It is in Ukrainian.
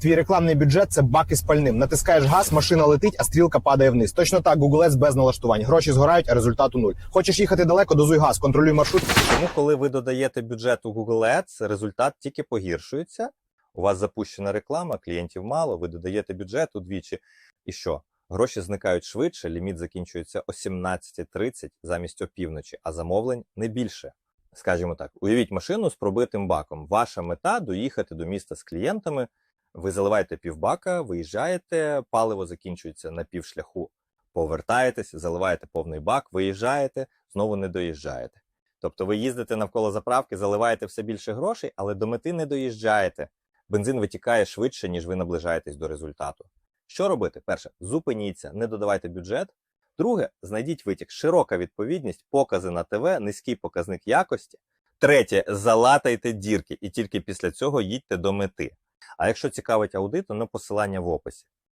Твій рекламний бюджет це бак із пальним. Натискаєш газ, машина летить, а стрілка падає вниз. Точно так, Google Ads без налаштувань. Гроші згорають, а результату нуль. Хочеш їхати далеко, дозуй газ, контролюй маршрут. Тому, коли ви додаєте бюджет у Google Ads, результат тільки погіршується. У вас запущена реклама, клієнтів мало, ви додаєте бюджет удвічі. І що? Гроші зникають швидше, ліміт закінчується о 17.30 замість опівночі, а замовлень не більше. Скажімо так, уявіть машину з пробитим баком. Ваша мета доїхати до міста з клієнтами. Ви заливаєте півбака, виїжджаєте, паливо закінчується на півшляху. Повертаєтесь, заливаєте повний бак, виїжджаєте, знову не доїжджаєте. Тобто ви їздите навколо заправки, заливаєте все більше грошей, але до мети не доїжджаєте. Бензин витікає швидше, ніж ви наближаєтесь до результату. Що робити? Перше, зупиніться, не додавайте бюджет. Друге, знайдіть витік, широка відповідність, покази на ТВ, низький показник якості. Третє, залатайте дірки, і тільки після цього їдьте до мети. А якщо цікавить аудит, то на посилання в описі.